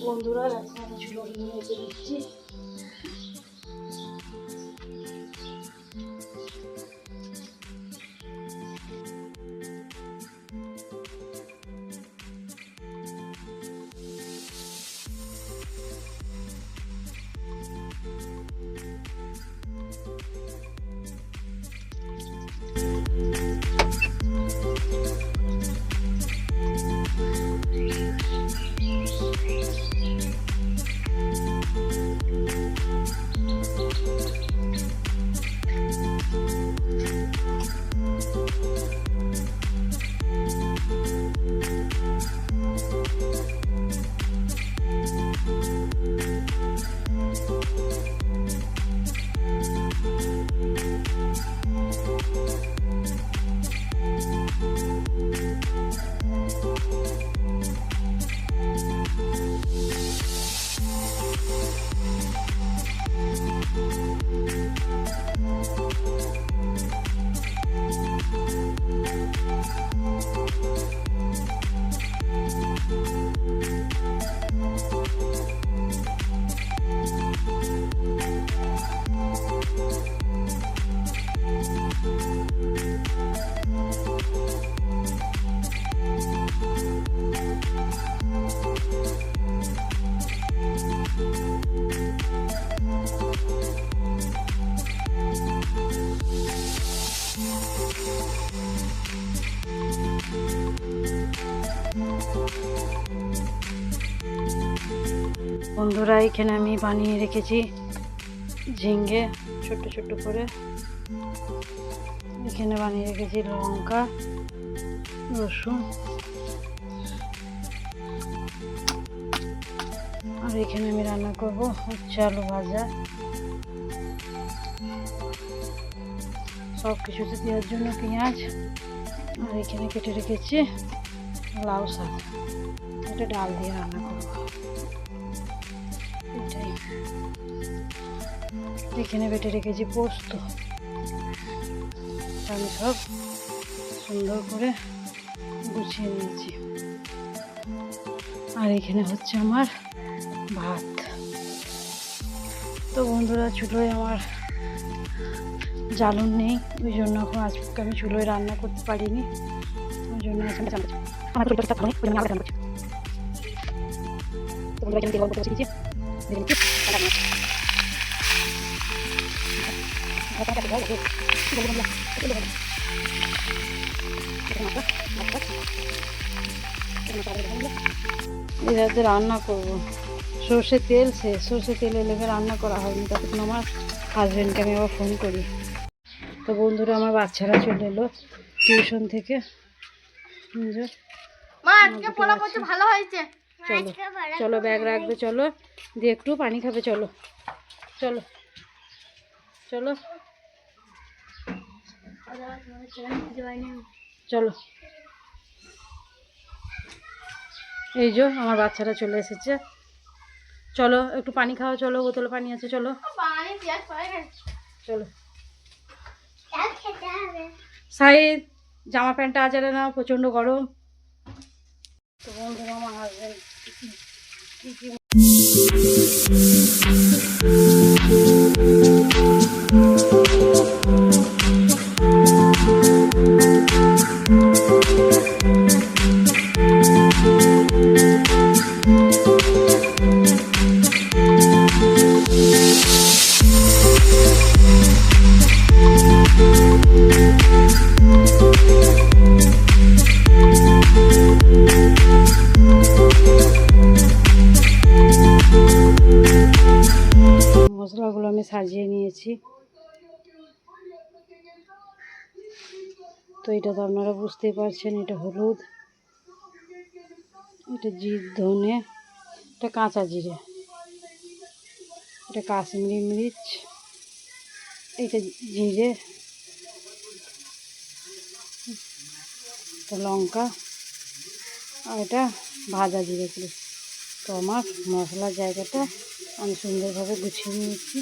বন্ধুরা এখন আমি চুলো নিয়ে বন্ধুরা, এখানে আমি বানিয়ে রেখেছি ঝিঙ্গে ছোট্ট ছোট্ট করে। এখানে বানিয়ে রেখেছি লঙ্কা, রসুন। আর এখানে আমি রান্না করব হচ্ছে আলু ভাজা। সব কিছুতে দেওয়ার জন্য পেঁয়াজ। আর এখানে কেটে রেখেছি লাউ শাক। এটা ডাল দিয়ে রান্না করব। এখানে বেটে রেখেছি পোস্ত। আমি সব সুন্দর করে গুছিয়ে নিয়েছি। আর এখানে হচ্ছে আমার ভাত। তো বন্ধুরা, চুলোয় আমার জ্বালন নেই, ওই জন্য এখন আজকে আমি চুলোয় রান্না করতে পারিনি। ওই জন্য এখানে আমার চুলটা তো তেল এটাতে রান্না করব। সর্ষে তেল সে সর্ষে তেলে লেগে রান্না করা হয়নি, ততক্ষণ আমার হাজব্যান্ডকে আমি আবার ফোন করি। তো বন্ধুরা, আমার বাচ্চারা চলে এলো টিউশন থেকে। ভালো হয়েছে। চলো চলো ব্যাগ রাখবে চলো। দিয়ে একটু পানি খাবে চলো। চলো। চলো। চলো। এই যে আমার বাচ্চারা চলে এসেছে। চলো একটু পানি খাওয়া চলো বোতলে পানি আছে চলো। চলো। সাইদ জামা প্যান্টটা আচারে না প্রচণ্ড গরম। তো বন্ধুরা আমার হাজবেন্ড কি কি মশলাগুলো আমি সাজিয়ে নিয়েছি। তো এটা তো আপনারা বুঝতেই পারছেন, এটা হলুদ, এটা জির, ধনে, এটা কাঁচা জিরে, এটা কাশ্মীরি মরিচ, এটা জিরে, এটা লঙ্কা, আর এটা ভাজা জিরে করে তো আমার মশলার জায়গাটা আমি সুন্দরভাবে গুছিয়ে নিয়েছি।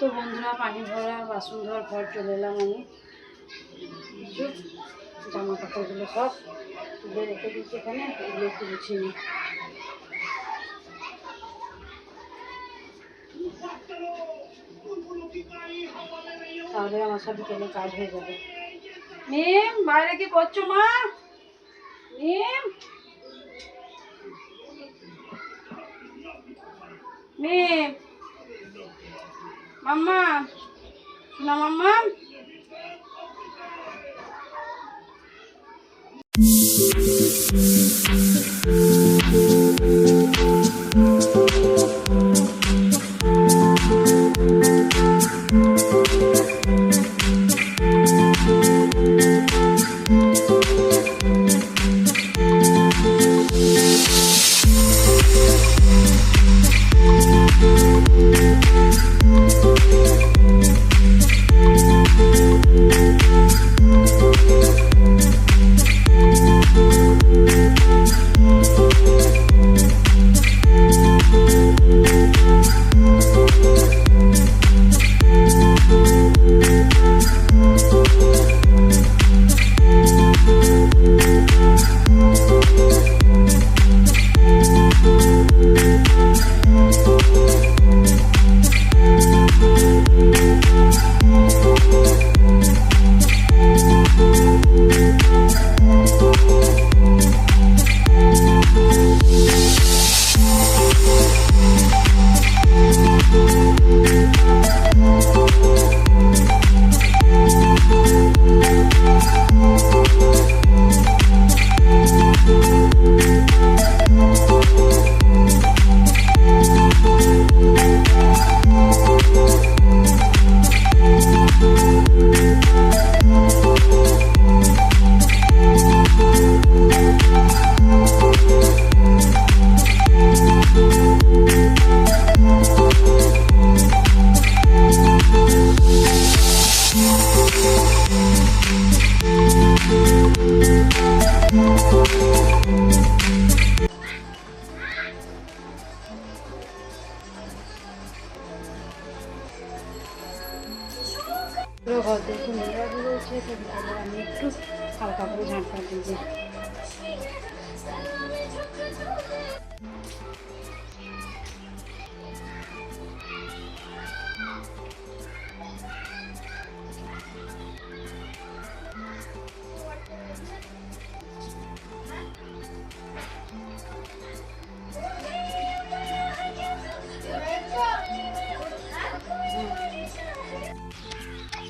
তো বন্ধুরা, পানি ভরা, বাসন ধোয়ার পর চলে এলাম আমি। জামা কাপড়গুলো সব তুলে রেখে দিচ্ছি এখানে, এগুলো একটু গুছিয়ে তাহলে আমার সব বিকেলে কাজ হয়ে যাবে। মিম বাইরে কি করছ মা? মিম মিম মাম্মা না মাম্মা?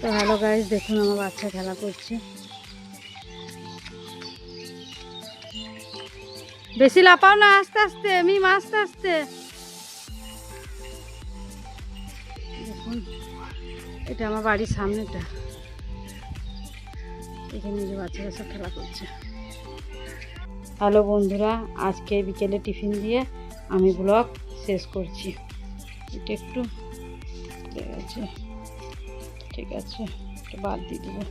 তো হ্যালো গাইজ দেখুন আমার বাচ্চা খেলা করছে। বেশি লাপাও না, আস্তে আস্তে, মিম, আস্তে আস্তে। দেখুন, এটা আমার বাড়ির সামনেটা। এখানে যে বাচ্চারা সব খেলা করছে। হ্যালো বন্ধুরা, আজকে বিকেলে টিফিন দিয়ে আমি ব্লগ শেষ করছি। এটা একটু ঠিক আছে ঠিক আছে, একটু বাদ দিয়ে দেবো।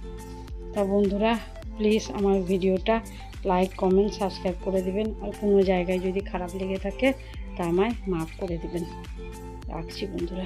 তা বন্ধুরা প্লিজ আমার ভিডিওটা লাইক কমেন্ট সাবস্ক্রাইব করে দিবেন। আর কোনো জায়গায় যদি খারাপ লেগে থাকে, তা আমায় মাফ করে দিবেন। রাখছি বন্ধুরা।